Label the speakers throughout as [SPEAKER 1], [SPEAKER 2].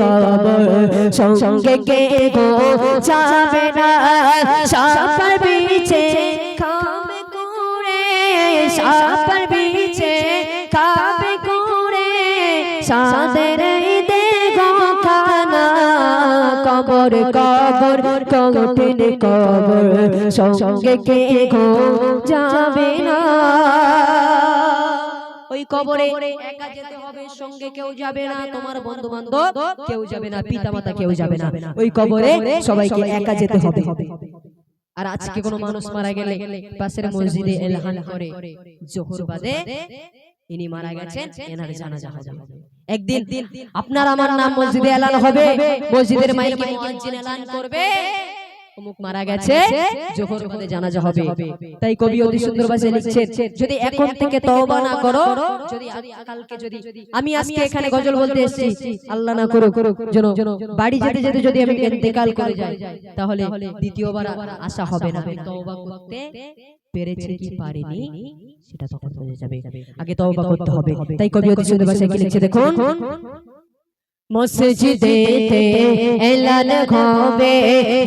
[SPEAKER 1] কবর সঙ্গে কে গো যাবে না? সাপার বিছে খাবে কুড়ে, সাপার বিছে খাবে কুড়ে। সাদের দেগো খানা, কবর কবর, কঠিন কবর, সঙ্গে কে গো যাবে না? ওই কবরে একা যেতে হবে সঙ্গে কেউ যাবে না তোমার বন্ধু বান্ধব কেউ যাবে না পিতা মাতা কেউ যাবে না। ওই কবরে সবাইকে একা যেতে হবে। আর আজকে কোনো মানুষ মারা গেলে পাশের মসজিদে এলাহান করে জোহর বাদে ইনি মারা গেছেন এনার জানাজা হবে। একদিন আপনার আমার নাম মসজিদে এলান হবে মসজিদের মাইকে মুয়াজ্জিন এলান করবে। অমুক মারা গেছে বাদে জানাজা হবে। তাই কবি অতি সুন্দর ভাষায় লিখছেন যদি এখন থেকে তওবা না করো যদি কালকে যদি আমি আজকে এখানে গজল বলতে এসেছি আল্লাহ না করুক যেন বাড়ি যেতে যেতে যদি আমি ইন্তেকাল করে যাই তাহলে দ্বিতীয়বার আশা হবে না। তওবা করতে পেরেছি কি পারিনি? সেটা তখন বোঝা যাবে। আগে তওবা করতে হবে। তাই কবি অতি সুন্দর ভাষায় কি লিখছে দেখুন। মসজিদেতে এলান হবে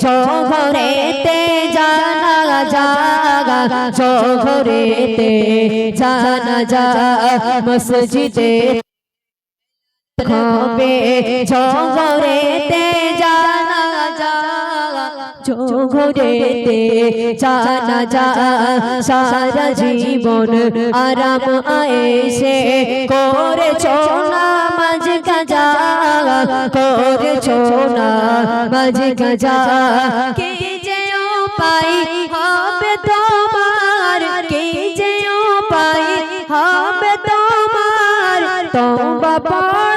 [SPEAKER 1] চোখরেতে জানা জাগা চোখরেতে জানা যা মসজিদে হবে যা চোখরেতে জানা যা সারা জীবন আরাম আয়েসে। করেছ নামাজ কাজা করেছ নামাজ কাজা কে যে পাই হবে তোমার, কে যে পাই হবে তোমার? তোমা পড়া গলো না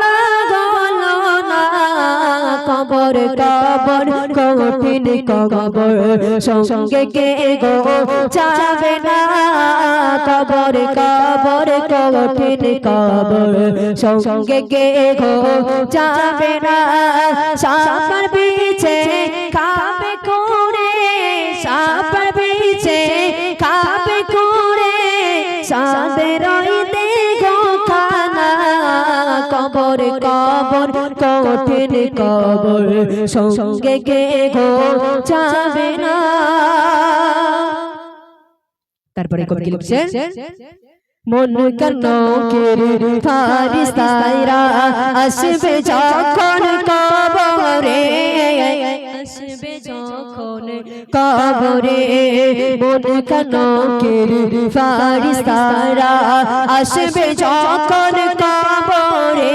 [SPEAKER 1] কবর কবর, কঠিন কবর। সঙ্গে কে গো? যাবে না। কবর কবর, কঠিন কবর। সঙ্গে কে গো? যাবে না। সাপার পিছে খাবে কঠিন কবর, সঙ্গে কে গো যাবে না? তারপরে কবি কি লিখছেন মন কেন ফারিস্তাইরা আসবে যখন কবরে? কবরে? মন কেন ফারিস্তাইরা আসবে যখন কবরে?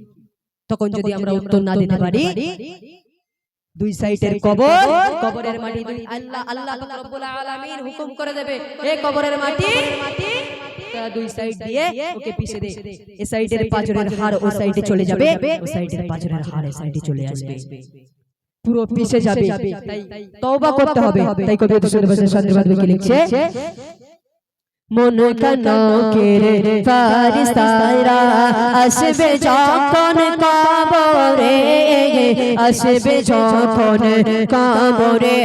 [SPEAKER 1] তখন যদি আমরা উত্তর না দিতে পারি দুই সাইডের কবর কবরের মাটি আল্লাহ আল্লাহ রব্বুল আলামিন হুকুম করে দেবে এই কবরের মাটি দুই সাইড দিয়ে ওকে পিছে দে এই সাইডের পাজরের হাড় ওই সাইডে চলে যাবে ওই সাইডের পাজরের হাড় এই সাইডে চলে আসবে। পুরো পিছে যাবে। তাই তওবা করতে হবে। তাই কবি লিখছে। মন কেন কেরে ফারিস্তারা আসবে যখন কবরে আসবে যখন কবরে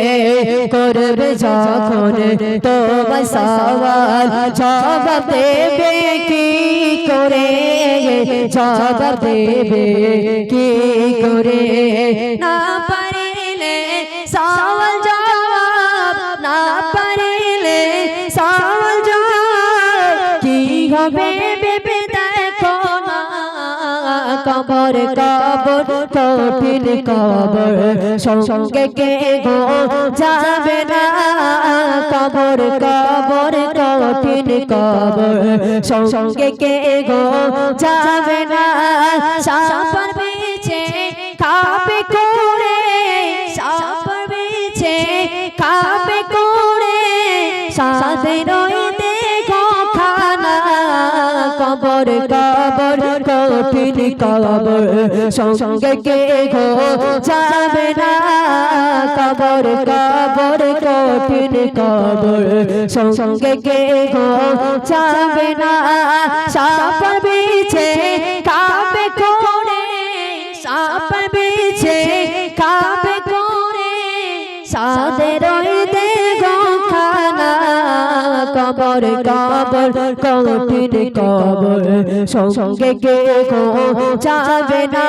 [SPEAKER 1] করবে যখন তোমার সওয়াল। জবাব দেবে কি করে? জবাব দেবে কি করে? না কবর কবর, কঠিন কবর। সঙ্গে কে গো যাবে না? কবর কবর, কঠিন কবর। সঙ্গে কে গো যাবে না? সাপার বেছে খাবে করে, সাপার বেছে খাবে করে। সাথে কবর সঙ্গে কে গো যাবে না কবর কবর কঠিন কবর সঙ্গে কে গো যাবে না সাপ কবর কবর কঠিন কবর। সঙ্গে কে কো যাবে না।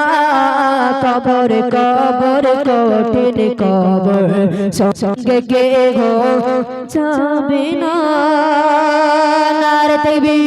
[SPEAKER 1] কবর কবর কঠিন কবর। সঙ্গে কে কো যাবে না। নারতে তেবি